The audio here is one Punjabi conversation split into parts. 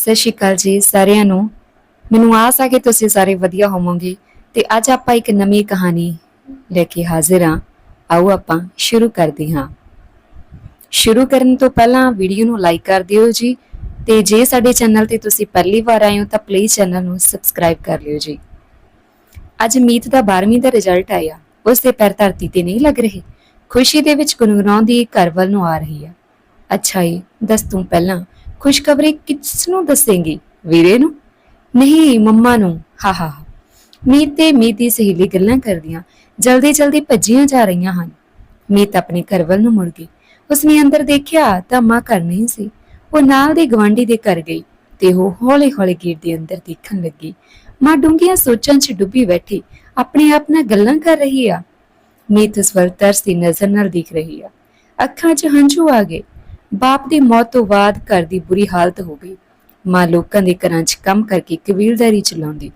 ਸਤਿ ਸ਼੍ਰੀ ਅਕਾਲ ਜੀ ਸਾਰਿਆਂ ਨੂੰ। ਮੈਨੂੰ ਆਸ ਆ ਕਿ ਤੁਸੀਂ ਸਾਰੇ ਵਧੀਆ ਹੋਵੋਗੇ ਤੇ ਅੱਜ ਆਪਾਂ ਇੱਕ ਨਵੀਂ ਕਹਾਣੀ ਲੈ ਕੇ ਹਾਜ਼ਰ ਹਾਂ। ਆਓ ਆਪਾਂ ਸ਼ੁਰੂ ਕਰਦੇ ਹਾਂ। ਸ਼ੁਰੂ ਕਰਨ ਤੋਂ ਪਹਿਲਾਂ ਵੀਡੀਓ ਨੂੰ ਲਾਈਕ ਕਰ ਦਿਓ ਜੀ ਤੇ ਜੇ ਸਾਡੇ ਚੈਨਲ ਤੇ ਤੁਸੀਂ ਪਹਿਲੀ ਵਾਰ ਆਏ ਹੋ ਤਾਂ ਪਲੀਜ਼ ਚੈਨਲ ਨੂੰ ਸਬਸਕ੍ਰਾਈਬ ਕਰ ਲਿਓ ਜੀ। ਅੱਜ ਮੀਤ ਦਾ 12ਵੀਂ ਦਾ ਰਿਜ਼ਲਟ ਆਇਆ। ਉਸ ਦੇ ਪੈਰ ਧਰਤੀ ਤੇ ਨਹੀਂ ਲੱਗ ਰਹੇ। ਖੁਸ਼ੀ ਦੇ ਵਿੱਚ ਗੁੰਗਣਾਉਂਦੀ ਘਰ ਵੱਲ ਨੂੰ ਆ ਰਹੀ ਹੈ ਅੱਛਾ ਜੀ, ਦੱਸ ਤੂੰ ਪਹਿਲਾਂ ਖੁਸ਼ਖਬਰੀ ਕਿਸ ਨੂੰ ਦੱਸੇਂਗੀ? ਵੀਰੇ ਨੂੰ? ਨਹੀਂ, ਮੰਮਾ ਨੂੰ। ਹਾ ਹਾ ਮੀਤ ਤੇ ਮੀਤ ਦੀ ਸਹੇਲੀ ਗੱਲਾਂ ਕਰਦੀਆਂ ਜਲਦੀ ਜਲਦੀ ਭੱਜੀਆਂ ਜਾ ਰਹੀਆਂ ਹਨ। ਮੀਤ ਆਪਣੇ ਘਰ ਵੱਲ ਨੂੰ ਮੁੜ ਗਈ। ਉਸਨੇ ਅੰਦਰ ਦੇਖਿਆ ਤਾਂ ਮਾਂ ਘਰ ਨਹੀਂ ਸੀ। ਉਹ ਨਾਲ ਦੇ ਗਵਾਂਢੀ ਦੇ ਘਰ ਗਈ ਤੇ ਉਹ ਹੌਲੀ ਹੌਲੀ ਗੇਟ ਦੇ ਅੰਦਰ ਦੇਖਣ ਲੱਗੀ। ਮਾਂ ਡੂੰਘੀਆਂ ਸੋਚਾਂ 'ਚ ਡੁੱਬੀ ਬੈਠੀ, ਆਪਣੇ ਆਪ ਨਾਲ ਗੱਲਾਂ ਕਰ ਰਹੀ ਆ। ਮੀਤ ਉਸ ਵੱਲ ਤਰਸਦੀ ਨਜ਼ਰ ਨਾਲ ਦੇਖ ਰਹੀ ਆ। ਅੱਖਾਂ 'ਚ ਹੰਝੂ ਆ ਗਏ। ਬਾਪ ਦੀ ਮੌਤ ਤੋਂ ਬਾਅਦ ਘਰ ਦੀ ਬੁਰੀ ਹਾਲਤ ਹੋ ਗਈ। ਮਾਂ ਲੋਕਾਂ ਦੇ ਘਰਾਂ 'ਚ ਕੰਮ ਕਰਕੇ ਕਬੀਲਦਾਰੀ ਚਲਾਉਂਦੀ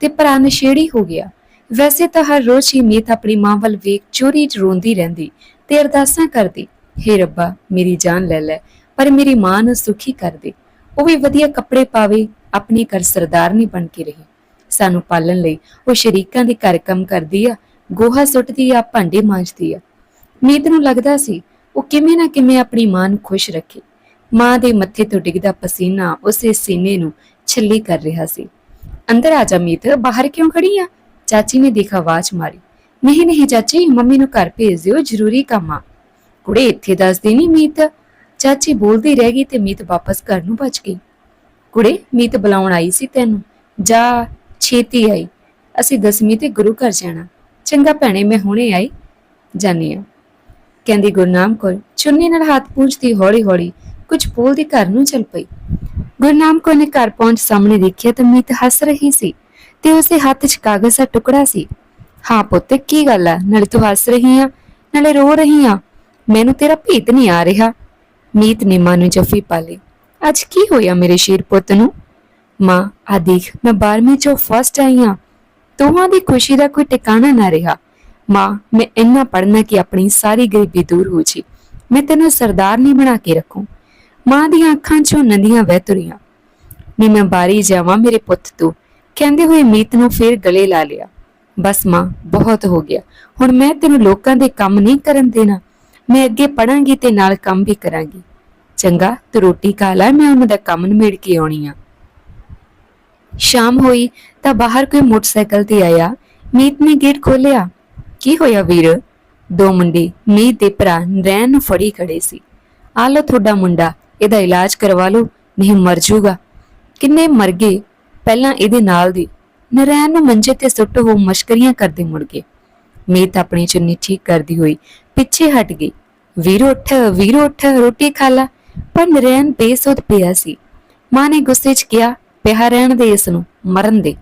ਤੇ ਭਰਾ ਨਸ਼ੇੜੀ ਹੋ ਗਿਆ। ਵੈਸੇ ਤਾਂ ਹਰ ਰੋਜ਼ ਹੀ ਮੀਤ ਆਪਣੀ ਮਾਂ ਵੱਲ ਵੇਖ ਚੋਰੀ 'ਚ ਰੋਂਦੀ ਰਹਿੰਦੀ ਤੇ ਅਰਦਾਸਾਂ ਕਰਦੀ, ਹੇ ਰੱਬਾ, ਮੇਰੀ ਜਾਨ ਲੈ ਲੈ, ਪਰ ਮੇਰੀ ਮਾਂ ਨੂੰ ਸੁਖੀ ਕਰ ਦੇ। ਉਹ ਵੀ ਵਧੀਆ ਕੱਪੜੇ ਪਾਵੇ, ਆਪਣੇ ਘਰ ਸਰਦਾਰਨੀ ਬਣ ਕੇ ਰਹੇ। ਸਾਨੂੰ ਪਾਲਣ ਲਈ ਉਹ ਸ਼ਰੀਕਾਂ ਦੇ ਘਰ ਕੰਮ ਕਰਦੀ ਆ, ਗੋਹਾ ਸੁੱਟਦੀ ਆ, ਭਾਂਡੇ ਮਾਂਜਦੀ ਆ। ਮੀਤ ਨੂੰ ਲੱਗਦਾ ਸੀ ਉਹ ਕਿਵੇਂ ਨਾ ਕਿਵੇਂ ਆਪਣੀ ਮਾਂ ਨੂੰ ਖੁਸ਼ ਰੱਖੇ। ਮਾਂ ਦੇ ਮੱਥੇ ਤੋਂ ਡਿੱਗਦਾ ਪਸੀਨਾ ਉਸੇ ਸੀਨੇ ਨੂੰ ਛਿੱਲੀ ਕਰ ਰਿਹਾ ਸੀ। ਅੰਦਰ ਆ ਜਾ ਮੀਤ ਬਾਹਰ ਕਿਉਂ ਖੜੀ ਆ? ਚਾਚੀ ਨੇ ਦੇਖਾ ਆਵਾਜ਼ ਮਾਰੀ। ਨਹੀਂ ਨਹੀਂ ਚਾਚੀ, ਮੰਮੀ ਨੂੰ ਘਰ ਭੇਜ ਦਿਓ ਜ਼ਰੂਰੀ ਕੰਮ ਆ। ਕੁੜੇ, ਇੱਥੇ ਦੱਸਦੀ ਨਹੀਂ ਮੀਤ। ਚਾਚੀ ਬੋਲਦੀ ਰਹਿ ਗਈ ਤੇ ਮੀਤ ਵਾਪਸ ਘਰ ਨੂੰ ਭੱਜ ਗਈ। ਕੁੜੇ, ਮੀਤ ਬੁਲਾਉਣ ਆਈ ਸੀ ਤੈਨੂੰ। ਜਾ, ਛੇਤੀ ਆਈ। ਅਸੀਂ ਦਸਵੀਂ ਤੇ ਗੁਰੂ ਘਰ ਜਾਣਾ। ਚੰਗਾ ਭੈਣੇ, ਮੈਂ ਹੁਣੇ ਆਈ ਜਾਨੀ ਆ ਕਹਿੰਦੀ ਗੁਰਨਾਮ ਕੌਰ ਚੁੰਨੀ ਨਾਲ ਹੱਥ ਪੂੰਝਦੀ ਹੌਲੀ ਹੌਲੀ ਕੁਝ ਬੋਲਦੀ ਘਰ ਨੂੰ ਚੱਲ ਪਈ। ਗੁਰਨਾਮ ਕੌਰ ਨੇ ਘਰ ਪਹੁੰਚ ਸਾਹਮਣੇ ਦੇਖਿਆ ਤਾਂ ਮੀਤ ਹੱਸ ਰਹੀ ਸੀ ਤੇ ਉਸਦੇ ਹੱਥ 'ਚ ਕਾਗਜ਼ ਦਾ ਟੁਕੜਾ ਸੀ। ਹਾਂ ਪੁੱਤ, ਕੀ ਗੱਲ ਆ? ਨਾਲੇ ਤੂੰ ਹੱਸ ਰਹੀ ਆ, ਨਾਲੇ ਰੋ ਰਹੀ ਆ। ਮੈਨੂੰ ਤੇਰਾ ਭੇਤ ਨਹੀਂ ਆ ਰਿਹਾ। ਮੀਤ ਨੇ ਮਾਂ ਨੂੰ ਜੱਫੀ ਪਾ ਲਈ। ਅੱਜ ਕੀ ਹੋਇਆ ਮੇਰੇ ਸ਼ੇਰ ਪੁੱਤ ਨੂੰ? ਮਾਂ, ਆ ਦੇਖ, ਮੈਂ 12ਵੀਂ ਚੋਂ ਫਸਟ ਆਈ ਆ। ਦੋਹਾਂ ਦੀ ਖੁਸ਼ੀ ਦਾ ਕੋਈ ਟਿਕਾਣਾ ਨਾ ਰਿਹਾ। ਮਾਂ, ਮੈਂ ਇੰਨਾ ਪੜਨਾ ਕਿ ਆਪਣੀ ਸਾਰੀ ਗਰੀਬੀ ਦੂਰ ਹੋ ਜੀ। ਮੈਂ ਤੈਨੂੰ ਸਰਦਾਰ ਨਹੀਂ ਬਣਾ ਕੇ ਰੱਖੂੰ। ਮਾਂ ਦੀਆਂ ਅੱਖਾਂ 'ਚੋਂ ਨਦੀਆਂ ਵਹਿ ਤੁਰੀਆਂ। ਨੀ ਮੈਂ ਬਾਰੀ ਜਾਵਾਂ ਮੇਰੇ ਪੁੱਤ ਤੋਂ। ਕਹਿੰਦੇ ਹੋਏ ਮੀਤ ਨੂੰ ਫੇਰ ਗਲੇ ਲਾ ਲਿਆ। ਬਸ ਮਾਂ, ਬਹੁਤ ਹੋ ਗਿਆ। ਹੁਣ ਮੈਂ ਤੈਨੂੰ ਲੋਕਾਂ ਦੇ ਕੰਮ ਨਹੀਂ ਕਰਨ ਦੇਣਾ। ਮੈਂ ਅੱਗੇ ਪੜਾਂਗੀ ਤੇ ਨਾਲ ਕੰਮ ਵੀ ਕਰਾਂਗੀ। ਚੰਗਾ, ਤੂੰ ਰੋਟੀ ਖਾ ਲੈ, ਮੈਂ ਉਹਨਾਂ ਦਾ ਕੰਮ ਨਿਮੇੜ ਕੇ ਆਉਣੀ ਆ। ਸ਼ਾਮ ਹੋਈ ਤਾਂ ਬਾਹਰ ਕੋਈ ਮੋਟਰਸਾਈਕਲ ਤੇ ਆਇਆ। ਮੀਤ ਨੇ ਗੇਟ ਖੋਲਿਆ ਕੀ ਹੋਇਆ ਵੀਰ? ਦੋ ਮੁੰਡੇ ਮੀਤ ਦੇ ਭਰਾ ਨਰੈਣ ਨੂੰ ਫੜੀ ਖੜੇ ਸੀ। ਆ ਲੋ ਤੁਹਾਡਾ ਮੁੰਡਾ, ਇਹਦਾ ਇਲਾਜ ਕਰਵਾ ਲਓ, ਨਹੀਂ ਮਰ ਜਾਊਗਾ ਕਿੰਨੇ ਮਰ ਗਏ, ਪਹਿਲਾਂ ਇਹਦੇ ਨਾਲ ਦੀ। ਨਰੈਣ ਨੂੰ ਮੰਜੇ ਤੇ ਸੁੱਟ ਹੋ ਮਸ਼ਕਰੀਆਂ ਕਰਦੇ ਮੁੜ ਗਏ। ਮੀਤ ਆਪਣੀ ਚੁੰਨੀ ਠੀਕ ਕਰਦੀ ਹੋਈ ਪਿੱਛੇ ਹਟ ਗਈ। ਵੀਰ ਉੱਠ ਵੀਰ ਉੱਠ, ਰੋਟੀ ਖਾ ਲਾ। ਪਰ ਨਰੈਣ ਬੇਸੁੱਧ ਪਿਆ ਸੀ। ਮਾਂ ਨੇ ਗੁੱਸੇ 'ਚ ਕਿਹਾ, ਪਿਆ ਰਹਿਣ ਦੇ ਇਸ ਨੂੰ, ਮਰਨ ਦੇ।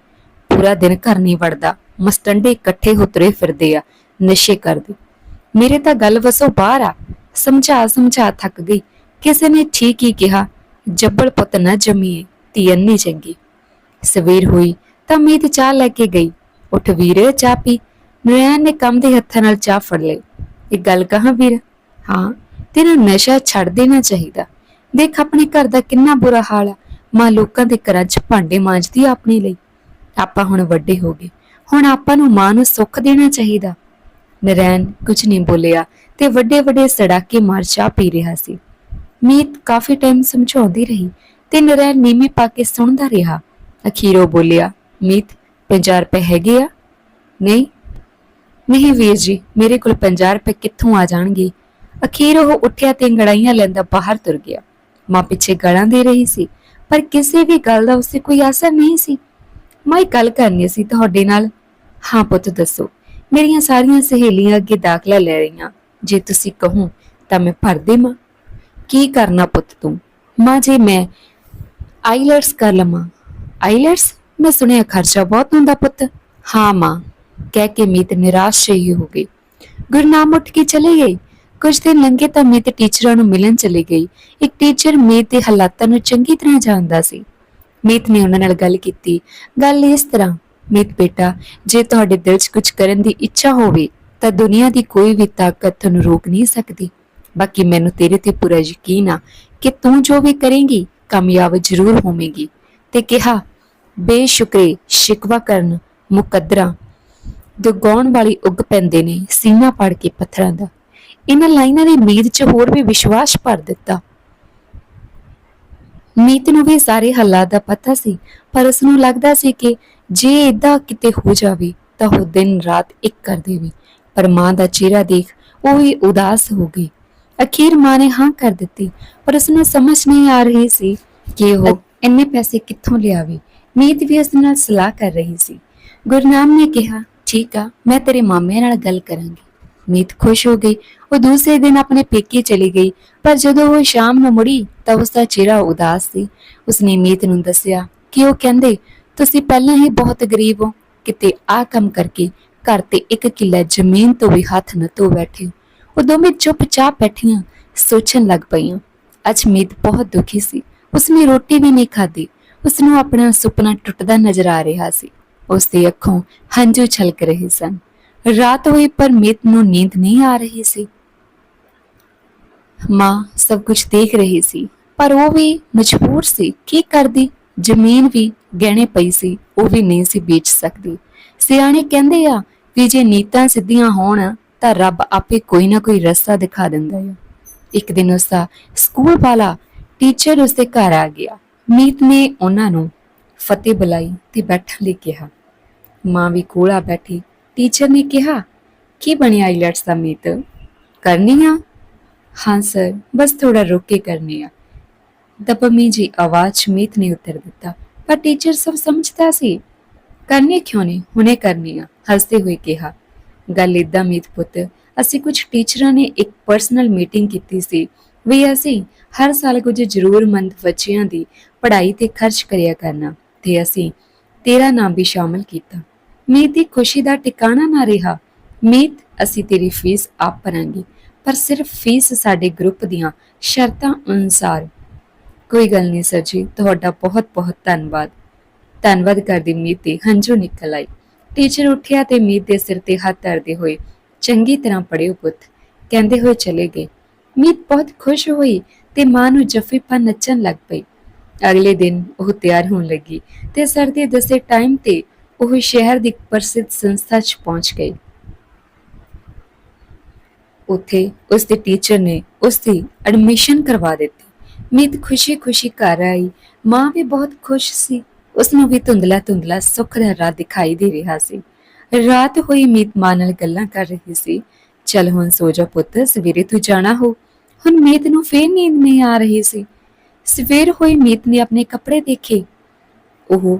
ਪੂਰਾ ਦਿਨ ਘਰ ਨਹੀਂ ਵੜਦਾ। ਮਸਟੰਡੇ ਇਕੱਠੇ ਹੁਤਰੇ ਫਿਰਦੇ ਆ, ਨਸ਼ੇ ਕਰਦੇ। ਮੇਰੇ ਤਾਂ ਗੱਲ ਵਸੋਂ ਬਾਹਰ ਆ, ਸਮਝਾ ਸਮਝਾ ਥੱਕ ਗਈ। ਕਿਸੇ ਨੇ ਠੀਕ ਹੀ ਕਿਹਾ, ਜੱਬਲ ਪੁੱਤ ਨਾ ਜੰਮੀਏ, ਧੀ ਅੰਨੀ ਚੰਗੀ। ਸਵੇਰ ਹੋਈ ਤਾਂ ਮੀਤ ਚਾਹ ਲੈ ਕੇ ਗਈ। ਉੱਠ ਵੀਰ, ਚਾਹ ਪੀ। ਨਰੈਣ ਨੇ ਕੰਮ ਦੇ ਹੱਥਾਂ ਨਾਲ ਚਾਹ ਫੜ ਲਈ। ਇਹ ਗੱਲ ਕਹਾਂ ਵੀਰ? ਹਾਂ ਤੈਨੂੰ ਨਸ਼ਾ ਛੱਡ ਦੇਣਾ ਚਾਹੀਦਾ। ਦੇਖ ਆਪਣੇ ਘਰ ਦਾ ਕਿੰਨਾ ਬੁਰਾ ਹਾਲ ਆ। ਮਾਂ ਲੋਕਾਂ ਦੇ ਘਰਾਂ 'ਚ ਭਾਂਡੇ ਮਾਂਜਦੀ ਆ ਆਪਣੇ ਲਈ। ਆਪਾਂ ਹੁਣ ਵੱਡੇ ਹੋ ਗਏ। ਹੁਣ ਆਪਾਂ ਨੂੰ ਮਾਂ ਨੂੰ ਸੁੱਖ ਦੇਣਾ ਚਾਹੀਦਾ। ਨਰੈਣ ਕੁਝ ਨਹੀਂ ਬੋਲਿਆ ਤੇ ਵੱਡੇ ਵੱਡੇ ਸੜਾਕੇ ਮਾਰ ਚਾਹ ਪੀ ਰਿਹਾ ਸੀ। ਮੀਤ ਕਾਫੀ ਟਾਈਮ ਸਮਝਾਉਂਦੀ ਰਹੀ ਤੇ ਨਰੈਣ ਨੀਮੀ ਪਾ ਕੇ ਸੁਣਦਾ ਰਿਹਾ। ਅਖੀਰੋਂ ਬੋਲਿਆ, ਮੀਤ 50 ਰੁਪਏ ਹੈਗੇ ਆ? ਨਹੀਂ। ਨਹੀਂ ਵੀਰ ਜੀ, ਮੇਰੇ ਕੋਲ 50 ਰੁਪਏ ਕਿੱਥੋਂ ਆ ਜਾਣਗੇ? ਅਖੀਰ ਉਹ ਉੱਠਿਆ ਤੇ ਗੜਾਈਆਂ ਲੈਂਦਾ ਬਾਹਰ ਤੁਰ ਗਿਆ। ਮਾਂ ਪਿੱਛੇ ਗਲਾਂ ਦੇ ਰਹੀ ਸੀ, ਪਰ ਕਿਸੇ ਵੀ ਗੱਲ ਦਾ ਉਸੇ ਕੋਈ ਅਸਰ ਨਹੀਂ ਸੀ। ਮੈਂ, ਇੱਕ ਗੱਲ ਕਰਨੀ ਸੀ ਤੁਹਾਡੇ ਨਾਲ। ਹਾਂ ਪੁੱਤ, ਦੱਸੋ। ਮੇਰੀਆਂ ਸਾਰੀਆਂ ਸਹੇਲੀਆਂ ਅੱਗੇ ਦਾਖਲਾ ਲੈ ਰਹੀਆਂ। ਜੇ ਤੁਸੀਂ ਕਹੋ, ਤਾਂ ਮੈਂ ਭਰ ਦੇਵਾਂ ਕੀ ਕਰਨਾ ਪੁੱਤ ਤੂੰ? ਮਾਂ, ਜੇ ਮੈਂ ਆਈਲੈਟਸ ਕਰ ਲਵਾਂ। ਆਈਲੈਟਸ? ਮੈਂ ਸੁਣਿਆ ਖਰਚਾ ਬਹੁਤ ਹੁੰਦਾ ਪੁੱਤ। ਹਾਂ ਮਾਂ, ਕਹਿ ਕੇ ਮੀਤ ਨਿਰਾਸ਼ ਹੀ ਹੋ ਗਈ। ਗੁਰਨਾਮ ਉੱਠ ਕੇ ਚਲੇ ਗਈ। ਕੁਝ ਦਿਨ ਲੰਘੇ ਤਾਂ ਮੀਤ ਟੀਚਰਾਂ ਨੂੰ ਮਿਲਣ ਚਲੀ ਗਈ। ਇੱਕ ਟੀਚਰ ਮੀਤ ਦੇ ਹਾਲਾਤਾਂ ਨੂੰ ਚੰਗੀ ਤਰ੍ਹਾਂ ਜਾਣਦਾ ਸੀ। ਮੀਤ ਨੇ ਉਹਨਾਂ ਨਾਲ ਗੱਲ ਕੀਤੀ। ਗੱਲ ਇਸ ਤਰ੍ਹਾਂ ਮੀਤ ਬੇਟਾ, ਜੇ ਤੁਹਾਡੇ ਦਿਲ 'ਚ ਕੁਝ ਕਰਨ ਦੀ ਇੱਛਾ ਹੋਵੇ, ਤਾਂ ਦੁਨੀਆ ਦੀ ਕੋਈ ਵੀ ਤਾਕਤ ਤੁਹਾਨੂੰ ਰੋਕ ਨਹੀਂ ਸਕਦੀ। ਬਾਕੀ ਮੈਨੂੰ ਤੇਰੇ ਤੇ ਪੂਰਾ ਯਕੀਨ ਆ ਕਿ ਤੂੰ ਜੋ ਵੀ ਕਰੇਂਗੀ, ਕਾਮਯਾਬ ਜ਼ਰੂਰ ਹੋਵੇਂਗੀ। ਤੇ ਕਿਹਾ, ਬੇਸ਼ੁਕਰੇ ਸ਼ਿਕਵਾ ਕਰਨ ਮੁਕੱਦਰਾਂ। ਦੁਗਾਉਣ ਵਾਲੀ ਉੱਗ ਪੈਂਦੇ ਨੇ ਸੀਨਾ ਪੜ ਕੇ ਪੱਥਰਾਂ ਦਾ। ਇਹਨਾਂ ਲਾਈਨਾਂ ਦੀ ਮੀਤ 'ਚ ਹੋਰ ਵੀ ਵਿਸ਼ਵਾਸ ਭਰ ਦਿੱਤਾ। ਮੀਤ ਨੂੰ ਵੀ ਸਾਰੇ ਹਾਲਾਤ ਦਾ ਪਤਾ ਸੀ, ਪਰ ਉਸ ਨੂੰ ਲੱਗਦਾ ਸੀ ਕਿ ਜੇ ਇਦਾਂ ਕਿਤੇ ਹੋ ਜਾਵੇ ਤਾਂ ਉਹ ਦਿਨ ਰਾਤ ਇੱਕ ਕਰ ਦੇਵੇ। ਪਰ ਮਾਂ ਦਾ ਚਿਹਰਾ ਦੇਖ ਉਹ ਵੀ ਉਦਾਸ ਹੋ ਗਈ। ਅਖੀਰ ਮਾਂ ਨੇ ਹਾਂ ਕਰ ਦਿੱਤੀ ਪਰ ਉਸ ਨੂੰ ਸਮਝ ਨਹੀਂ ਆ ਰਹੀ ਸੀ ਕਿ ਉਹ ਇੰਨੇ ਪੈਸੇ ਕਿੱਥੋਂ ਲਿਆਵੇ। ਮੀਤ ਵੀ ਉਸ ਨਾਲ ਸਲਾਹ ਕਰ ਰਹੀ ਸੀ। ਗੁਰਨਾਮ ਨੇ ਕਿਹਾ ਠੀਕ ਆ ਮੈਂ ਤੇਰੇ ਮਾਮੇ ਨਾਲ ਗੱਲ ਕਰਾਂਗੀ। ਮੀਤ ਖੁਸ਼ ਹੋ ਗਈ। ਉਹ ਦੂਸਰੇ ਦਿਨ ਆਪਣੇ ਪੇਕੇ ਚਲੀ ਗਈ ਪਰ ਜਦੋਂ ਉਹ ਸ਼ਾਮ ਨੂੰ ਮੁੜੀ ਤਾਂ ਉਸ ਦਾ ਚਿਹਰਾ ਉਦਾਸ ਸੀ। ਉਸਨੇ ਮੀਤ ਨੂੰ ਦੱਸਿਆ ਕਿ ਉਹ ਕਹਿੰਦੇ ਤੁਸੀਂ ਪਹਿਲਾਂ ਹੀ ਬਹੁਤ ਗਰੀਬ ਹੋ। ਕਿਤੇ ਆ ਕੰਮ ਕਰਕੇ ਘਰ ਤੇ ਇੱਕ ਕਿੱਲਾ ਜ਼ਮੀਨ ਤੋਂ ਵੀ ਹੱਥ ਨਾ ਧੋ ਬੈਠੇ ਹੋ। ਉਹ ਦੋਵੇਂ ਚੁੱਪਚਾਪ ਬੈਠੀਆਂ ਸੋਚਣ ਲੱਗ ਪਈਆਂ। ਅੱਜ ਮੀਤ ਬਹੁਤ ਦੁਖੀ ਸੀ। ਉਸਨੇ ਰੋਟੀ ਵੀ ਨਹੀਂ ਖਾਧੀ। ਉਸਨੂੰ ਆਪਣਾ ਸੁਪਨਾ ਟੁੱਟਦਾ ਨਜ਼ਰ ਆ ਰਿਹਾ ਸੀ। ਉਸਦੀ ਅੱਖੋਂ ਹੰਝੂ ਛਲਕ ਰਹੇ ਸਨ। ਰਾਤ ਹੋਈ ਪਰ ਮੀਤ ਨੂੰ ਨੀਂਦ ਨਹੀਂ ਆ ਰਹੀ ਸੀ। ਮਾਂ ਸਭ ਕੁਝ ਦੇਖ ਰਹੀ ਸੀ। ਪਰ ਉਹ ਵੀ ਮਜਬੂਰ ਸੀ। ਕੀ ਕਰਦੀ? ਜ਼ਮੀਨ ਵੀ ਗਹਿਣੇ ਪਈ ਸੀ, ਉਹ ਵੀ ਨਹੀਂ ਸੀ ਵੇਚ ਸਕਦੀ। ਸਿਆਣੇ ਕਹਿੰਦੇ ਆ ਵੀ ਜੇ ਨੀਤਾਂ ਸਿੱਧੀਆਂ ਹੋਣ ਤਾਂ ਰੱਬ ਆਪੇ ਕੋਈ ਨਾ ਕੋਈ ਰਸਤਾ ਦਿਖਾ ਦਿੰਦਾ ਹੈ ਇੱਕ ਦਿਨ ਉਸਦਾ ਸਕੂਲ ਵਾਲਾ ਟੀਚਰ ਉਸਦੇ ਘਰ ਆ ਗਿਆ। ਮੀਤ ਨੇ ਉਹਨਾਂ ਨੂੰ ਫਤਿਹ ਬੁਲਾਈ ਤੇ ਬੈਠਣ ਲਈ ਕਿਹਾ। ਮਾਂ ਵੀ ਕੋਲ ਆ ਬੈਠੀ। ਟੀਚਰ ਨੇ ਕਿਹਾ, ਕੀ ਬਣਿਆ ਆਈਲੈਟਸ ਦਾ ਮੀਤ? ਕਰਨੀ ਆ? ਹਾਂ ਸਰ, ਬਸ ਥੋੜਾ ਰੁਕ ਕੇ ਕਰਨੀ ਆ। ਦਪਮੀ ਜੀ ਆਵਾਜ਼ ਮੀਤ ਨੇ ਉੱਤਰ ਦਿੱਤਾ। ਪਰ ਟੀਚਰ ਸਭ ਸਮਝਦਾ ਸੀ। ਕਰਨੀ ਕਿਉਂ ਨਹੀਂ ਹੁਣੇ ਕਰਨੀ ਆ, ਹੱਸਦੇ ਹੋਏ ਕਿਹਾ। ਗੱਲ ਇਦਾਂ ਮੀਤ ਪੁੱਤ, ਅਸੀਂ ਕੁਝ ਟੀਚਰਾਂ ਨੇ ਇੱਕ ਪਰਸਨਲ ਮੀਟਿੰਗ ਕੀਤੀ ਸੀ। ਵੀ ਅਸੀਂ ਹਰ ਸਾਲ ਕੁਝ ਜ਼ਰੂਰਤਮੰਦ ਬੱਚਿਆਂ ਦੀ ਪੜ੍ਹਾਈ ਤੇ ਖਰਚ ਕਰਿਆ ਕਰਨਾ ਤੇ ਅਸੀਂ ਤੇਰਾ ਨਾਮ ਵੀ ਸ਼ਾਮਲ ਕੀਤਾ। ਮੀਤ ਦੀ ਖੁਸ਼ੀ ਦਾ ਟਿਕਾਣਾ ਨਾ ਰਿਹਾ। ਮੀਤ, ਅਸੀਂ ਤੇਰੀ ਫੀਸ ਆਪ ਭਰਾਂਗੇ, ਪਰ ਸਿਰਫ ਫੀਸ ਸਾਡੇ ਗਰੁੱਪ ਦੀਆਂ ਸ਼ਰਤਾਂ ਅਨੁਸਾਰ ਕੋਈ ਗੱਲ ਨਹੀਂ ਸਰ ਜੀ, ਤੁਹਾਡਾ ਬਹੁਤ ਬਹੁਤ ਧੰਨਵਾਦ। ਧੰਨਵਾਦ ਕਰਦੀ ਮੀਤ ਦੇ, ਹੰਝੂ ਨਿਕਲ ਆਈ। ਟੀਚਰ ਉੱਠਿਆ ਤੇ ਮੀਤ ਦੇ ਸਿਰ ਤੇ ਹੱਥ ਧਰਦੇ ਹੋਏ, ਚੰਗੀ ਤਰ੍ਹਾਂ ਪੜਿਓ ਪੁੱਤ। ਕਹਿੰਦੇ ਹੋਏ ਚਲੇ ਗਏ। ਮੀਤ ਬਹੁਤ ਖੁਸ਼ ਹੋਈ ਤੇ ਮਾਂ ਨੂੰ ਜੱਫੀ ਪਾ ਨੱਚਣ ਲੱਗ ਪਈ। ਅਗਲੇ ਦਿਨ ਉਹ ਤਿਆਰ ਹੋਣ ਲੱਗੀ ਤੇ ਸਰ ਦੇ ਦੱਸੇ ਟਾਈਮ ਤੇ ਉਹ ਸ਼ਹਿਰ ਦੀ ਪ੍ਰਸਿੱਧ ਸੰਸਥਾ 'ਚ ਪਹੁੰਚ ਗਈ। ਉੱਥੇ ਉਸ ਦੇ ਟੀਚਰ ਨੇ ਉਸ ਦੀ ਐਡਮਿਸ਼ਨ ਕਰਵਾ ਦਿੱਤੀ। ਮੀਤ ਖੁਸ਼ੀ-ਖੁਸ਼ੀ ਘਰ ਆਈ। ਮਾਂ ਵੀ ਬਹੁਤ ਖੁਸ਼ ਸੀ। ਉਸ ਨੂੰ ਵੀ ਧੁੰਦਲਾ ਧੁੰਦਲਾ ਸੁੱਖ ਦਾ ਰਾਹ ਦਿਖਾਈ ਦੇ ਰਿਹਾ ਸੀ। ਰਾਤ ਹੋਈ ਮੀਤ ਮਾਂ ਨਾਲ ਗੱਲਾਂ ਕਰ ਰਹੀ ਸੀ। ਚਲ ਹੁਣ ਸੋ ਜਾ ਪੁੱਤ, ਸਵੇਰੇ ਤੂੰ ਜਾਣਾ ਹੋ। ਹੁਣ ਮੀਤ ਨੂੰ ਫੇਰ ਨੀਂਦ ਨਹੀਂ ਆ ਰਹੀ ਸੀ। ਸਵੇਰ ਹੋਈ ਮੀਤ ਨੇ ਆਪਣੇ ਕੱਪੜੇ ਦੇਖੇ। ਉਹ,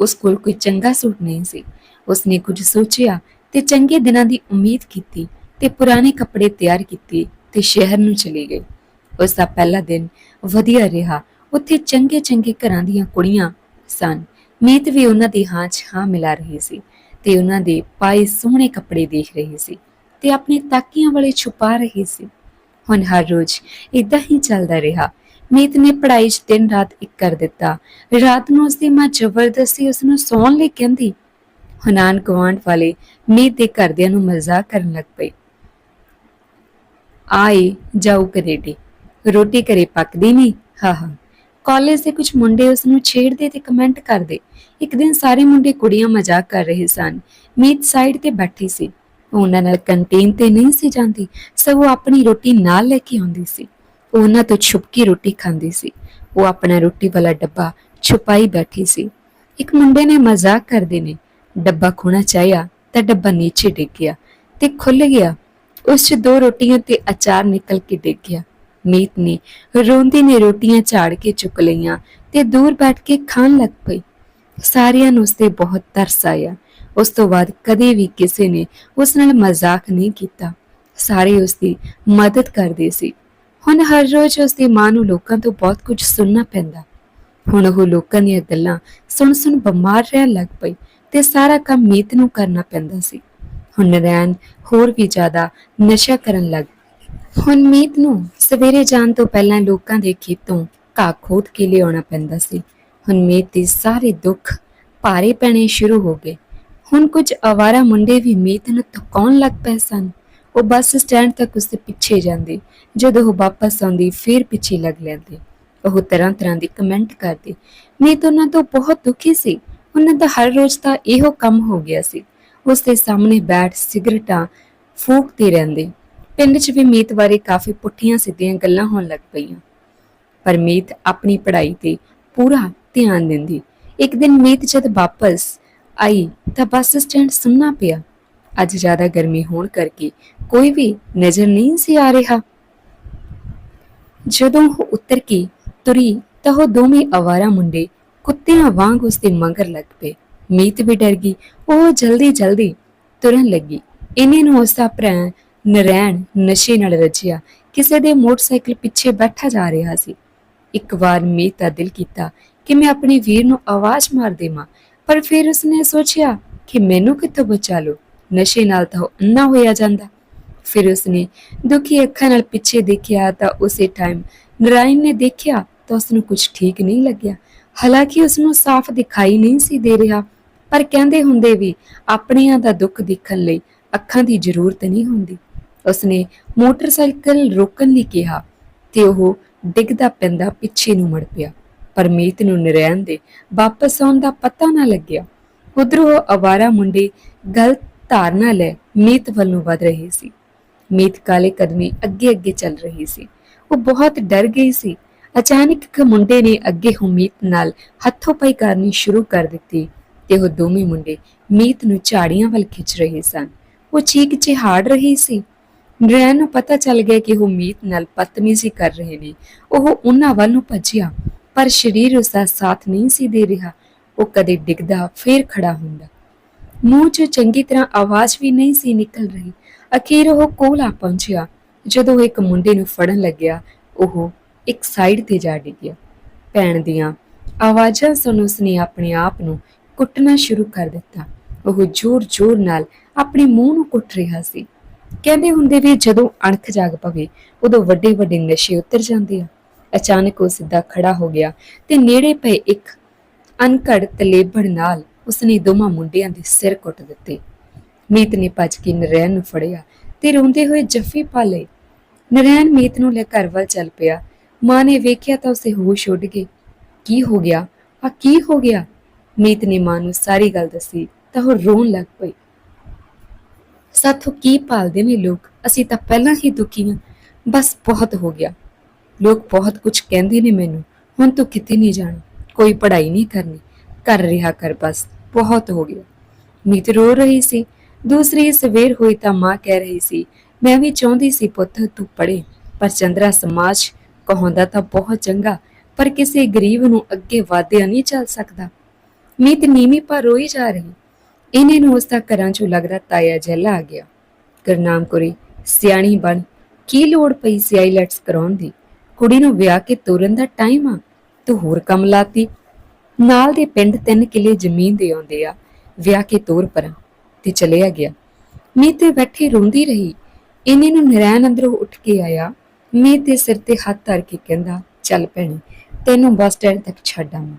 ਉਸ ਕੋਲ ਕੋਈ ਚੰਗਾ ਸੂਟ ਨਹੀਂ ਸੀ। ਉਸਨੇ ਕੁਝ ਸੋਚਿਆ ਤੇ ਚੰਗੇ ਦਿਨਾਂ ਦੀ ਉਮੀਦ ਕੀਤੀ ਤੇ ਪੁਰਾਣੇ ਕੱਪੜੇ ਤਿਆਰ ਕੀਤੇ ਤੇ ਸ਼ਹਿਰ ਨੂੰ ਚਲੀ ਗਈ। ਉਸ ਦਾ ਪਹਿਲਾ ਦਿਨ ਵਧੀਆ ਰਿਹਾ। ਉੱਥੇ ਚੰਗੇ ਚੰਗੇ ਘਰਾਂ ਦੀਆਂ ਕੁੜੀਆਂ ਸਨ। ਮੀਤ ਵੀ ਉਹਨਾਂ ਦੀ ਹਾਂ 'ਚ ਹਾਂ ਮਿਲਾ ਰਹੀ ਸੀ ਤੇ ਉਹਨਾਂ ਦੇ ਪਾਏ ਸੋਹਣੇ ਕੱਪੜੇ ਦੇਖ ਰਹੀ ਸੀ ਤੇ ਆਪਣੇ ਤਾਕੀਆਂ ਵਾਲੇ ਛੁਪਾ ਰਹੀ ਸੀ। ਹੁਣ ਹਰ ਰੋਜ਼ ਇਦਾਂ ਹੀ ਚੱਲਦਾ ਰਿਹਾ। ਮੀਤ ਨੇ ਪੜ੍ਹਾਈ 'ਚ ਦਿਨ ਰਾਤ ਇੱਕ ਕਰ ਦਿੱਤਾ। ਰਾਤ ਨੂੰ ਉਸਦੀ ਮਾਂ ਜ਼ਬਰਦਸਤੀ ਉਸ ਨੂੰ ਸੌਣ ਲਈ ਕਹਿੰਦੀ, ਹੁਨਾਨ ਗਵਾਂਡ ਵਾਲੇ ਮੀਤ ਦੇ ਘਰਦਿਆਂ ਨੂੰ ਮਜ਼ਾਕ ਕਰਨ ਲੱਗ ਪਏ। ਆਏ ਜਾਓ ਕੈਨੇਡੀ। ਰੋਟੀ ਘਰੇ ਪੱਕਦੀ ਨਹੀਂ। ਹਾਂ ਹਾਂ। ਕਾਲਜ ਦੇ ਕੁਝ ਮੁੰਡੇ ਉਸ ਨੂੰ ਛੇੜਦੇ ਤੇ ਕਮੈਂਟ ਕਰਦੇ। ਇੱਕ ਦਿਨ ਸਾਰੇ ਮੁੰਡੇ ਕੁੜੀਆਂ ਮਜ਼ਾਕ ਕਰ ਰਹੇ ਸਨ। ਮੀਤ ਸਾਈਡ ਤੇ ਬੈਠੀ ਸੀ। ਉਹਨਾਂ ਨਾਲ ਕੰਟੀਨ ਤੇ ਨਹੀਂ ਸੀ ਜਾਂਦੀ, ਸਗੋਂ ਆਪਣੀ ਰੋਟੀ ਨਾਲ ਲੈ ਕੇ ਆਉਂਦੀ ਸੀ। ਉਹ ਉਹਨਾਂ ਤੋਂ ਛੁਪਕੀ ਰੋਟੀ ਖਾਂਦੀ ਸੀ। ਉਹ ਆਪਣਾ ਰੋਟੀ ਵਾਲਾ ਡੱਬਾ ਛੁਪਾਈ ਬੈਠੀ ਸੀ। ਇੱਕ ਮੁੰਡੇ ਨੇ ਮਜ਼ਾਕ ਕਰਦੇ ਨੇ, ਡੱਬਾ ਖੋਣਾ ਚਾਹਿਆ ਤਾਂ ਡੱਬਾ ਨੀਚੇ ਡਿੱਗ ਗਿਆ ਤੇ ਖੁੱਲ ਗਿਆ। ਉਸ 'ਚ ਦੋ ਰੋਟੀਆਂ ਤੇ ਅਚਾਰ ਨਿਕਲ ਕੇ ਡਿੱਗ ਗਿਆ। ਮੀਤ ਨੇ ਰੋਂਦੀ ਨੇ ਰੋਟੀਆਂ ਝਾੜ ਕੇ ਚੁੱਕ ਲਈਆਂ ਤੇ ਦੂਰ ਬੈਠ ਕੇ ਖਾਣ ਲੱਗ ਪਈ। ਸਾਰਿਆਂ ਨੂੰ ਉਸ ਬਹੁਤ ਤਰਸ ਆਇਆ। ਉਸ ਤੋਂ ਬਾਅਦ ਕਦੇ ਵੀ ਕਿਸੇ ਨੇ ਉਸ ਨਾਲ ਮਜ਼ਾਕ ਨਹੀਂ ਕੀਤਾ। ਸਾਰੇ ਉਸਦੀ ਮਦਦ ਕਰਦੇ ਸੀ। ਹੁਣ ਹਰ ਰੋਜ਼ ਉਸਦੀ ਮਾਂ ਨੂੰ ਲੋਕਾਂ ਤੋਂ ਬਹੁਤ ਕੁਝ ਸੁਣਨਾ ਪੈਂਦਾ। ਹੁਣ ਉਹ ਲੋਕਾਂ ਦੀਆਂ ਗੱਲਾਂ ਸੁਣ ਸੁਣ ਬਿਮਾਰ ਰਹਿਣ ਲੱਗ ਪਈ ਤੇ ਸਾਰਾ ਕੰਮ ਮੀਤ ਨੂੰ ਕਰਨਾ ਪੈਂਦਾ ਸੀ। ਹੁਣ ਨਰੈਣ ਹੋਰ ਵੀ ਜ਼ਿਆਦਾ ਨਸ਼ਾ ਕਰਨ ਲੱਗ ਹੁਣ ਮੀਤ ਨੂੰ ਸਵੇਰੇ ਜਾਣ ਤੋਂ ਪਹਿਲਾਂ ਲੋਕਾਂ ਦੇ ਖੇਤੋਂ ਘਾਹ ਖੋਦ ਕੇ ਲਿਆਉਣਾ ਪੈਂਦਾ ਸੀ। ਹੁਣ ਮੀਤ ਦੇ ਸਾਰੇ ਦੁੱਖ ਭਾਰੇ ਪੈਣੇ ਸ਼ੁਰੂ ਹੋ ਗਏ। ਹੁਣ ਕੁਝ ਆਵਾਰਾ ਮੁੰਡੇ ਵੀ ਮੀਤ ਨੂੰ ਥਕਾਉਣ ਲੱਗ ਪਏ ਸਨ। ਉਹ ਬੱਸ ਸਟੈਂਡ ਤੱਕ ਉਸਦੇ ਪਿੱਛੇ ਜਾਂਦੇ, ਜਦੋਂ ਉਹ ਵਾਪਸ ਆਉਂਦੀ ਫਿਰ ਪਿੱਛੇ ਲੱਗ ਲੈਂਦੇ। ਉਹ ਤਰ੍ਹਾਂ ਤਰ੍ਹਾਂ ਦੇ ਕਮੈਂਟ ਕਰਦੇ। ਮੀਤ ਉਹਨਾਂ ਤੋਂ ਬਹੁਤ ਦੁਖੀ ਸੀ। ਉਹਨਾਂ ਦਾ ਹਰ ਰੋਜ਼ ਦਾ ਇਹੋ ਕੰਮ ਹੋ ਗਿਆ ਸੀ। ਉਸ ਦੇ ਸਾਹਮਣੇ ਬੈਠ ਸਿਗਰਟਾਂ ਫੂਕਦੇ ਰਹਿੰਦੇ। ਪਿੰਡ 'ਚ ਵੀ ਮੀਤ ਬਾਰੇ ਕਾਫੀ ਪੁੱਠੀਆਂ ਸਿੱਧੀਆਂ ਗੱਲਾਂ ਹੋਣ ਲੱਗ ਪਈਆਂ। ਪਰ ਮੀਤ ਆਪਣੀ ਪੜ੍ਹਾਈ ਤੇ ਪੂਰਾ ਧਿਆਨ ਦਿੰਦੀ। ਇੱਕ ਦਿਨ ਮੀਤ ਜਦ ਵਾਪਸ ਆਈ ਤਾਂ ਬੱਸ ਸਟੈਂਡ ਸੁੰਨਾ ਪਿਆ। ਅੱਜ ਜ਼ਿਆਦਾ ਗਰਮੀ ਹੋਣ ਕਰਕੇ ਕੋਈ ਵੀ ਨਜ਼ਰ ਨਹੀਂ ਸੀ ਆ ਰਿਹਾ। ਜਦੋਂ ਉਹ ਉਤਰ ਕੇ ਤੁਰੀ ਤਾਂ ਉਹ ਦੋਵੇਂ ਆਵਾਰਾ ਮੁੰਡੇ ਕੁੱਤਿਆਂ ਵਾਂਗ ਉਸ ਦੇ ਮਗਰ ਲੱਗ ਪਏ। ਮੀਤ ਵੀ ਡਰ ਗਈ। ਉਹ ਜਲਦੀ ਜਲਦੀ ਤੁਰਨ ਲੱਗੀ। ਇਹਨੇ ਨੂੰ ਉਸ ਦਾ ਭਰਾ ਨਰੈਣ ਨਸ਼ੇ ਨਾਲ ਰਜਿਆ। ਕਿਸੇ ਦੇ ਮੋਟਰਸਾਈਕਲ ਪਿੱਛੇ ਬੈਠਾ ਜਾ ਰਿਹਾ ਸੀ। ਇੱਕ ਵਾਰ ਮੀਤ ਦਾ ਦਿਲ ਕੀਤਾ ਕਿ ਮੈਂ ਆਪਣੇ ਵੀਰ ਨੂੰ ਆਵਾਜ਼ ਮਾਰ ਦੇਵਾਂ, ਪਰ ਫਿਰ ਉਸਨੇ ਸੋਚਿਆ ਕਿ ਮੈਨੂੰ ਕਿੱਥੋਂ ਬਚਾ ਲੋ ਨਸ਼ੇ ਨਾਲ ਤਾਂ ਉਹ ਅੰਨਾ ਹੋਇਆ ਜਾਂਦਾ। ਫਿਰ ਉਸਨੇ ਦੁਖੀ ਅੱਖਾਂ ਨਾਲ ਪਿੱਛੇ ਦੇਖਿਆ ਤਾਂ ਉਸੇ ਟਾਈਮ ਨਰਾਇਣ ਨੇ ਦੇਖਿਆ ਤਾਂ ਉਸਨੂੰ ਕੁਝ ਠੀਕ ਨਹੀਂ ਲੱਗਿਆ। ਹਾਲਾਂਕਿ ਉਸਨੂੰ ਸਾਫ਼ ਦਿਖਾਈ ਨਹੀਂ ਸੀ ਦੇ ਰਿਹਾ, ਪਰ ਕਹਿੰਦੇ ਹੁੰਦੇ ਵੀ ਆਪਣਿਆਂ ਦਾ ਦੁੱਖ ਦੇਖਣ ਲਈ ਅੱਖਾਂ ਦੀ ਜ਼ਰੂਰਤ ਨਹੀਂ ਹੁੰਦੀ। ਉਸਨੇ ਮੋਟਰਸਾਈਕਲ ਰੋਕਣ ਲਈ ਕਿਹਾ ਤੇ ਉਹ ਡਿੱਗਦਾ ਪੈਂਦਾ ਪਿੱਛੇ ਨੂੰ ਮੁੜ ਪਿਆ। ਪਰਮੀਤ ਨੂੰ ਨਰੈਣ ਦੇ ਵਾਪਸ ਆਉਣ ਦਾ ਪਤਾ ਨਾ ਲੱਗਿਆ। ਉਧਰੋਂ ਅਵਾਰਾ ਮੁੰਡੇ ਗਲਤ ਧਾਰਨਾ ਲੈ ਮੀਤ ਵੱਲ ਨੂੰ ਵਧ ਰਹੇ ਸੀ। ਮੀਤ ਕਾਲੇ ਕਦਮੀ ਅੱਗੇ ਅੱਗੇ ਚੱਲ ਰਹੀ ਸੀ। ਉਹ ਬਹੁਤ ਡਰ ਗਈ ਸੀ। ਅਚਾਨਕ ਇੱਕ ਮੁੰਡੇ ਨੇ ਅੱਗੇ ਹੁਮੀਤ ਨਾਲ ਹੱਥੋਂ ਪਾਈ ਕਰਨੀ ਸ਼ੁਰੂ ਕਰ ਦਿੱਤੀ ਤੇ ਉਹ ਦੋਵੇਂ ਮੁੰਡੇ ਮੀਤ ਨੂੰ ਝਾੜੀਆਂ ਵੱਲ ਖਿੱਚ ਰਹੇ ਸਨ। ਉਹ ਚੀਕ ਚਿਹਾੜ ਰਹੀ ਸੀ। ਨਰੈਣ ਨੂੰ ਪਤਾ ਚੱਲ ਗਿਆ ਕਿ ਉਹ ਮੀਤ ਨਾਲ ਬਦਤਮੀਜ਼ੀ ਕਰ ਰਹੇ ਨੇ। ਉਹ ਉਹਨਾਂ ਵੱਲ ਨੂੰ ਭੱਜਿਆ, ਪਰ ਸਰੀਰ ਉਸ ਦਾ ਸਾਥ ਨਹੀਂ ਸੀ ਦੇ ਰਿਹਾ। ਉਹ ਕਦੇ ਡਿੱਗਦਾ, ਫੇਰ ਖੜਾ ਹੁੰਦਾ। ਮੂੰਹ 'ਚ ਚੰਗੀ ਤਰ੍ਹਾਂ ਆਵਾਜ਼ ਵੀ ਨਹੀਂ ਸੀ ਨਿਕਲ ਰਹੀ। ਅਖੀਰ ਉਹ ਕੋਲ ਆ ਪਹੁੰਚਿਆ। ਜਦੋਂ ਇੱਕ ਮੁੰਡੇ ਨੂੰ ਫੜਨ ਲੱਗਿਆ, ਉਹ ਇੱਕ ਸਾਈਡ ਤੇ ਜਾ ਡਿੱਗਿਆ। ਭੈਣ ਦੀਆਂ ਆਵਾਜ਼ਾਂ ਸੁਣ ਉਸਨੇ ਆਪਣੇ ਆਪ ਨੂੰ ਕੁੱਟਣਾ ਸ਼ੁਰੂ ਕਰ ਦਿੱਤਾ। ਉਹ ਜ਼ੋਰ-ਜ਼ੋਰ ਨਾਲ ਆਪਣੇ ਮੂੰਹ ਨੂੰ ਕੁੱਟ ਰਿਹਾ ਸੀ। ਕਹਿੰਦੇ ਹੁੰਦੇ ਵੀ ਜਦੋਂ ਅਣਖ ਜਾਗ ਪਵੇ, ਉਦੋਂ ਵੱਡੇ ਵੱਡੇ ਨਸ਼ੇ ਉਤਰ ਜਾਂਦੇ ਆ। ਅਚਾਨਕ ਉਹ ਸਿੱਧਾ ਖੜਾ ਹੋ ਗਿਆ ਤੇ ਨੇੜੇ ਪਏ ਇੱਕ ਅਨਕੜ ਤਲੇਬੜ ਨਾਲ ਉਸਨੇ ਦੋਵਾਂ ਮੁੰਡਿਆਂ ਦੇ ਸਿਰ ਕੁੱਟ ਦਿੱਤੇ। ਮੀਤ ਨੇ ਭੱਜ ਕੇ ਨਰੈਣ ਨੂੰ ਫੜਿਆ ਤੇ ਰੋਂਦੇ ਹੋਏ ਜੱਫੀ ਪਾ ਲਏ। ਨਰੈਣ ਮੀਤ ਨੂੰ ਲੈ ਘਰ ਵੱਲ ਚੱਲ ਪਿਆ। ਮਾਂ ਨੇ ਵੇਖਿਆ ਤਾਂ ਉਸੇ ਹੋਸ਼ ਉੱਡ ਗਏ। ਕੀ ਹੋ ਗਿਆ? ਆ ਕੀ ਹੋ ਗਿਆ? ਮੀਤ ਨੇ ਮਾਂ ਨੂੰ ਸਾਰੀ ਗੱਲ ਦੱਸੀ ਤਾਂ ਉਹ ਰੋਣ ਲੱਗ ਪਈ। ਸਾਥੋਂ ਕੀ ਭਾਲਦੇ ਨੇ ਲੋਕ? ਅਸੀਂ ਤਾਂ ਪਹਿਲਾਂ ਹੀ ਦੁਖੀ ਹਾਂ। ਬਸ ਬਹੁਤ ਹੋ ਗਿਆ। ਲੋਕ ਬਹੁਤ ਕੁਝ ਕਹਿੰਦੇ ਨੇ ਮੈਨੂੰ। ਹੁਣ ਤੂੰ ਕਿਤੇ ਨਹੀਂ ਜਾਣਾ। ਕੋਈ ਪੜ੍ਹਾਈ ਨਹੀਂ ਕਰਨੀ। ਕਰ ਰਿਹਾ ਕਰ ਬਸ। ਬਹੁਤ ਹੋ ਗਿਆ। ਨੀਤ ਰੋ ਰਹੀ ਸੀ। ਦੂਸਰੀ ਸਵੇਰ ਹੋਈ ਤਾਂ ਮਾਂ ਕਹਿ ਰਹੀ ਸੀ, ਮੈਂ ਵੀ ਚਾਹੁੰਦੀ ਸੀ ਪੁੱਤ, ਤੂੰ ਪੜ੍ਹੇ। ਪਰ ਚੰਦਰਾ ਸਮਾਜ ਕਹਾਉਂਦਾ ਤਾਂ ਬਹੁਤ ਚੰਗਾ। ਪਰ ਕਿਸੇ ਗਰੀਬ ਨੂੰ ਅੱਗੇ ਵਾਧਿਆ ਨਹੀਂ ਚੱਲ ਸਕਦਾ। ਮੀਤ ਨੀਵੀਂ ਪਰ ਰੋਈ ਜਾ ਰਹੀ। ਇਹਨੇ ਨੂੰ ਉਸ ਦਾ ਘਰਾਂ ਚੋਂ ਲੱਗਦਾ ਤਾਇਆ ਜੱਲਾ ਆ ਗਿਆ। ਗੁਰਨਾਮ ਕੁਰੀ, ਸਿਆਣੀ ਬਣ, ਕੀ ਲੋੜ ਪਈ ਸੀ ਆਈਲੈਟਸ ਕਰਾਉਣ ਦੀ? ਕੁੜੀ ਨੂੰ ਵਿਆਹ ਕੇ ਤੋਰਨ ਦਾ ਟਾਈਮ ਆ, ਤੂੰ ਹੋਰ ਕੰਮ ਲਾਤੀ। ਨਾਲ ਦੇ ਪਿੰਡ ਤਿੰਨ ਕਿੱਲੇ ਜ਼ਮੀਨ ਦੇ ਆਉਂਦੇ ਆ, ਵਿਆਹ ਕੇ ਤੋਰ ਪਰਾਂ, ਤੇ ਚਲਿਆ ਗਿਆ। ਮੀਤ ਤੇ ਬੈਠੀ ਰੋਂਦੀ ਰਹੀ। ਇਹਨੇ ਨੂੰ ਨਰੈਣ ਅੰਦਰੋਂ ਉੱਠ ਕੇ ਆਇਆ। ਮੀਤ ਦੇ ਸਿਰ ਤੇ ਹੱਥ ਧਰ ਕੇ ਕਹਿੰਦਾ, ਚੱਲ ਭੈਣੀ, ਤੈਨੂੰ ਬੱਸ ਸਟੈਂਡ ਤੱਕ ਛੱਡ ਆਵਾਂ।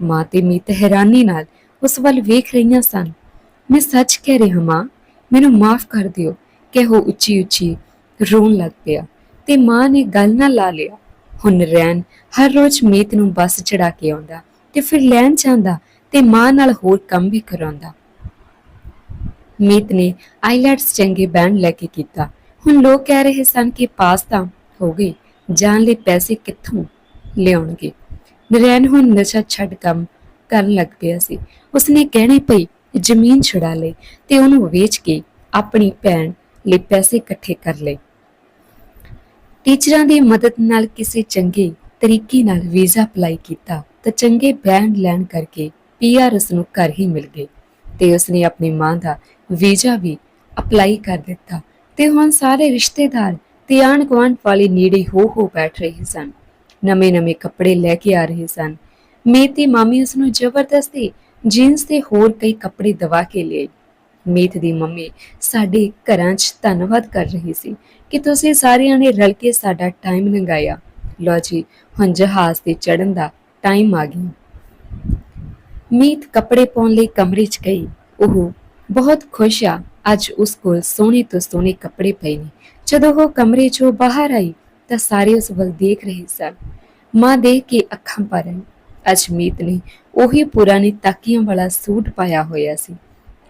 ਮਾਂ ਤੇ ਮੀਤ ਹੈਰਾਨੀ ਨਾਲ ਉਸ ਵੱਲ ਵੇਖ ਰਹੀਆਂ ਸਨ। ਮੈਂ ਸੱਚ ਕਹਿ ਰਿਹਾ ਮਾਂ, ਮੈਨੂੰ ਮਾਫ ਕਰ ਦਿਓ। ਕਿ ਉੱਚੀ ਉੱਚੀ, ਰੋਣ ਲੱਗ ਪਿਆ ਤੇ ਮਾਂ ਨੇ ਗੱਲ ਨਾ ਲਾ ਲਿਆ। ਹੁਣ ਰੈਨ ਹਰ ਰੋਜ਼ ਮੀਤ ਨੂੰ ਬੱਸ ਚੜਾ ਕੇ ਆਉਂਦਾ ਤੇ ਫਿਰ ਲੈਣ ਜਾਂਦਾ ਤੇ ਮਾਂ ਨਾਲ ਹੋਰ ਕੰਮ ਵੀ ਕਰਾਉਂਦਾ। ਮੀਤ ਨੇ ਆਈਲੈਟਸ ਚੰਗੇ ਬੈਂਡ ਲੈ ਕੇ ਕੀਤਾ। ਹੁਣ ਲੋਕ ਕਹਿ ਰਹੇ ਸਨ ਕਿ ਪਾਸ ਤਾਂ ਹੋ ਗਏ ਜਾਣ ਲਈ ਪੈਸੇ ਕਿੱਥੋਂ ਲਿਆਉਣਗੇ। ਨਰੈਣ ਹੁਣ ਨਸ਼ਾ ਛੱਡ ਕੰਮ ਕਰਨ ਲੱਗ ਪਿਆ ਸੀ। ਉਸਨੇ ਕਹਿਣੇ ਪਈ ਜ਼ਮੀਨ ਛੁਡਾ ਲਈ ਤੇ ਉਹਨੂੰ ਵੇਚ ਕੇ ਆਪਣੀ ਭੈਣ ਲਈ ਪੈਸੇ ਇਕੱਠੇ ਕਰ ਲਏ। ਟੀਚਰਾਂ ਦੀ ਮਦਦ ਨਾਲ ਕਿਸੇ ਚੰਗੇ ਤਰੀਕੇ ਨਾਲ ਵੀਜ਼ਾ ਅਪਲਾਈ ਕੀਤਾ ਤਾਂ ਚੰਗੇ ਬੈਂਡ ਲੈਣ ਕਰਕੇ ਪੀਆਰ ਉਸ ਨੂੰ ਘਰ ਹੀ ਮਿਲ ਗਏ ਤੇ ਉਸਨੇ ਆਪਣੀ ਮਾਂ ਦਾ ਵੀਜ਼ਾ ਵੀ ਅਪਲਾਈ ਕਰ ਦਿੱਤਾ ਤੇ ਹੁਣ ਸਾਰੇ ਰਿਸ਼ਤੇਦਾਰ ਤੇ ਆਣ ਗੁਆਂਢ ਵਾਲੇ ਨੇੜੇ ਹੋ ਹੋ ਬੈਠ ਰਹੇ ਸਨ। ਨਵੇਂ ਨਵੇਂ ਕੱਪੜੇ ਲੈ ਕੇ ਆ ਰਹੇ ਸਨ। ਮੇ ਤੇ ਮਾਮੀ ਉਸ ਨੂੰ ਜ਼ਬਰਦਸਤੀ ਜੀਨਸ ਤੇ ਹੋਰ ਕਈ ਕੱਪੜੇ ਦਵਾ ਕੇ ਲਿਆਈ ਮੀਤ ਦੀ ਮੰਮੀ ਸਾਡੇ ਘਰਾਂ 'ਚ ਧੰਨਵਾਦ ਕਰ ਰਹੀ ਸੀ ਕਿ ਤੁਸੀਂ ਸਾਰਿਆਂ ਨੇ ਰਲ ਕੇ ਸਾਡਾ ਟਾਈਮ ਲੰਘਾਇਆ। ਲੋ ਜੀ, ਹੁਣ ਜਹਾਜ਼ ਤੇ ਚੜਨ ਦਾ ਟਾਈਮ ਆ ਗਿਆ। ਮੀਤ ਕੱਪੜੇ ਪਾਉਣ ਲਈ ਕਮਰੇ 'ਚ ਗਈ। ਉਹ ਬਹੁਤ ਖੁਸ਼ ਆ, ਅੱਜ ਉਸ ਕੋਲ ਸੋਹਣੇ ਤੋਂ ਸੋਹਣੇ ਕੱਪੜੇ ਪਏ ਨੇ। ਜਦੋਂ ਉਹ ਕਮਰੇ 'ਚੋਂ ਬਾਹਰ ਆਈ ਤਾਂ ਸਾਰੇ ਉਸ ਵੱਲ ਦੇਖ ਰਹੇ ਸਨ। ਮਾਂ ਦੇਖ ਕੇ ਅੱਖਾਂ ਭਰ ਆਈ ਅਜਮੀਤ ਨੇ ਉਹੀ ਪੁਰਾਣੇ ਤਾਕੀਆਂ ਵਾਲਾ ਸੂਟ ਪਾਇਆ ਹੋਇਆ ਸੀ।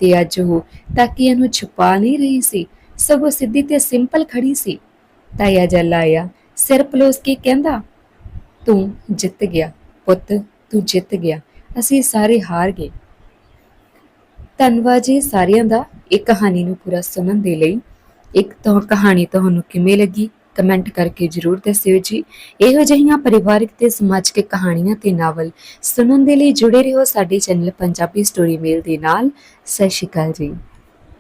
ਤੇ ਅੱਜ ਉਹ ਤਾਕੀਆਂ ਨੂੰ ਛੁਪਾ ਨਹੀਂ ਰਹੀ ਸੀ। ਸਗੋਂ ਸਿੱਧੀ ਤੇ ਸਿੰਪਲ ਖੜੀ ਸੀ। ਤਾਇਆ ਜੱਲਾ ਆਇਆ ਸਿਰ ਪਲੋਸ ਕੇ ਕਹਿੰਦਾ, ਤੂੰ ਜਿੱਤ ਗਿਆ ਪੁੱਤ, ਤੂੰ ਜਿੱਤ ਗਿਆ। ਅਸੀਂ ਸਾਰੇ ਹਾਰ ਗਏ। ਧੰਨਵਾਦ ਜੀ ਸਾਰਿਆਂ ਦਾ ਇਹ ਕਹਾਣੀ ਨੂੰ ਪੂਰਾ ਸੁਣਨ ਦੇ ਲਈ। ਇੱਕ ਤਾਂ ਕਹਾਣੀ ਤੁਹਾਨੂੰ ਕਿਵੇਂ ਲੱਗੀ? ਕਮੈਂਟ ਕਰਕੇ ਜਰੂਰ ਦੱਸਿਓ ਜੀ। ਇਹੋ ਜਿਹੀਆਂ ਪਰਿਵਾਰਕ ਤੇ ਸਮਾਜਿਕ ਕਹਾਣੀਆਂ ਤੇ ਨਾਵਲ ਸੁਣਨ ਦੇ ਲਈ ਜੁੜੇ ਰਹੋ ਸਾਡੇ ਚੈਨਲ ਪੰਜਾਬੀ ਸਟੋਰੀ ਮੇਲ ਦੇ ਨਾਲ। ਸਤਿ ਸ਼੍ਰੀ ਅਕਾਲ ਜੀ।